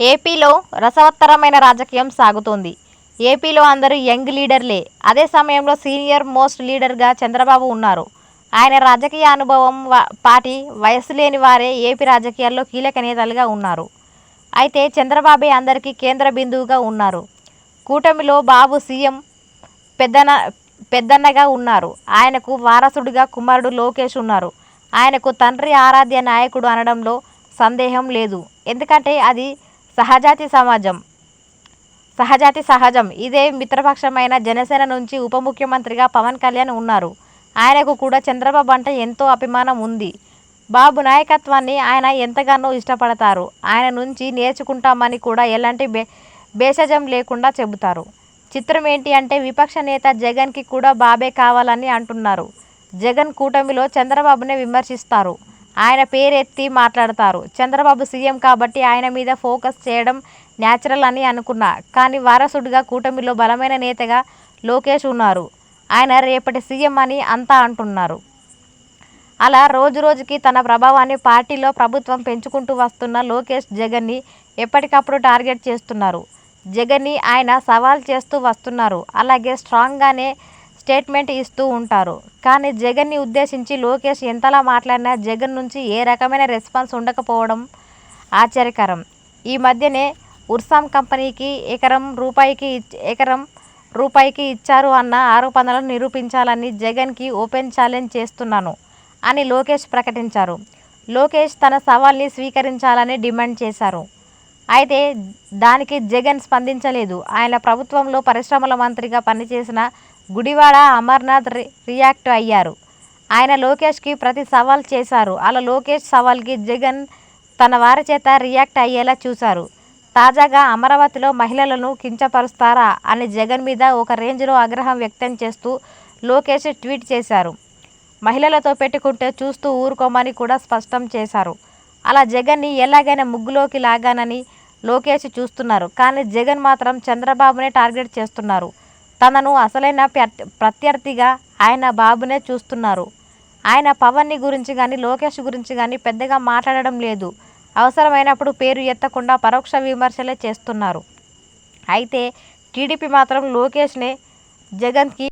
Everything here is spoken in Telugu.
ఏపీలో రసవత్తరమైన రాజకీయం సాగుతోంది. ఏపీలో అందరూ యంగ్ లీడర్లే. అదే సమయంలో సీనియర్ మోస్ట్ లీడర్గా చంద్రబాబు ఉన్నారు. ఆయన రాజకీయ అనుభవం పాటి వయసు లేని వారే ఏపీ రాజకీయాల్లో కీలక నేతలుగా ఉన్నారు. అయితే చంద్రబాబే అందరికీ కేంద్ర బిందువుగా ఉన్నారు. కూటమిలో బాబు సీఎం పెద్దన పెద్దన్నగా ఉన్నారు. ఆయనకు వారసుడిగా కుమారుడు లోకేష్ ఉన్నారు. ఆయనకు తండ్రి ఆరాధ్య నాయకుడు అనడంలో సందేహం లేదు. ఎందుకంటే అది సహజాతి సమాజం. సహజాతి సహజం. ఇదే మిత్రపక్షమైన జనసేన నుంచి ఉప ముఖ్యమంత్రిగా పవన్ కళ్యాణ్ ఉన్నారు. ఆయనకు కూడా చంద్రబాబు అంటే ఎంతో అభిమానం ఉంది. బాబు నాయకత్వాన్ని ఆయన ఎంతగానో ఇష్టపడతారు. ఆయన నుంచి నేర్చుకుంటామని కూడా ఎలాంటి బే భేషజం లేకుండా చెబుతారు. చిత్రం ఏంటి అంటే విపక్ష నేత జగన్కి కూడా బాబే కావాలని అంటున్నారు. జగన్ కూటమిలో చంద్రబాబునే విమర్శిస్తారు. ఆయన పేరెత్తి మాట్లాడతారు. చంద్రబాబు సీఎం కాబట్టి ఆయన మీద ఫోకస్ చేయడం న్యాచురల్ అని అనుకున్నా. కానీ వారసుడిగా కూటమిలో బలమైన నేతగా లోకేష్ ఉన్నారు. ఆయన రేపటి సీఎం అని అంతా అంటున్నారు. అలా రోజు రోజుకి తన ప్రభావాన్ని పార్టీలో ప్రభుత్వం పెంచుకుంటూ వస్తున్న లోకేష్ జగన్ని ఎప్పటికప్పుడు టార్గెట్ చేస్తున్నారు. జగన్ని ఆయన సవాల్ చేస్తూ వస్తున్నారు. అలాగే స్ట్రాంగ్గానే స్టేట్మెంట్ ఇస్తూ ఉంటారు. కానీ జగన్ని ఉద్దేశించి లోకేష్ ఎంతలా మాట్లాడినా జగన్ నుంచి ఏ రకమైన రెస్పాన్స్ ఉండకపోవడం ఆశ్చర్యకరం. ఈ మధ్యనే ఉర్సాం కంపెనీకి ఎకరం రూపాయికి ఎకరం రూపాయికి ఇచ్చారు అన్న ఆరోపణలను నిరూపించాలని జగన్కి ఓపెన్ ఛాలెంజ్ చేస్తున్నాను అని లోకేష్ ప్రకటించారు. లోకేష్ తన సవాల్ని స్వీకరించాలని డిమాండ్ చేశారు. అయితే దానికి జగన్ స్పందించలేదు. ఆయన ప్రభుత్వంలో పరిశ్రమల మంత్రిగా పనిచేసిన గుడివాడ అమర్నాథ్ రి- రియాక్ట్ అయ్యారు. ఆయన లోకేష్కి ప్రతి సవాల్ చేశారు. అలా లోకేష్ సవాల్కి జగన్ తన వారి చేత రియాక్ట్ అయ్యేలా చూశారు. తాజాగా అమరావతిలో మహిళలను కించపరుస్తారా అని జగన్ మీద ఒక రేంజ్లో ఆగ్రహం వ్యక్తం చేస్తూ లోకేష్ ట్వీట్ చేశారు. మహిళలతో పెట్టుకుంటే చూస్తూ ఊరుకోమని కూడా స్పష్టం చేశారు. అలా జగన్ని ఎలాగైనా ముగ్గులోకి లాగానని లోకేష్ చూస్తున్నారు. కానీ జగన్ మాత్రం చంద్రబాబునే టార్గెట్ చేస్తున్నారు. తనను అసలైన ప్రత్యర్థిగా ఆయన బాబునే చూస్తున్నారు. ఆయన పవన్ని గురించి కానీ లోకేష్ గురించి కానీ పెద్దగా మాట్లాడడం లేదు. అవసరమైనప్పుడు పేరు ఎత్తకుండా పరోక్ష విమర్శలే చేస్తున్నారు. అయితే టీడీపీ మాత్రం లోకేష్నే జగన్కి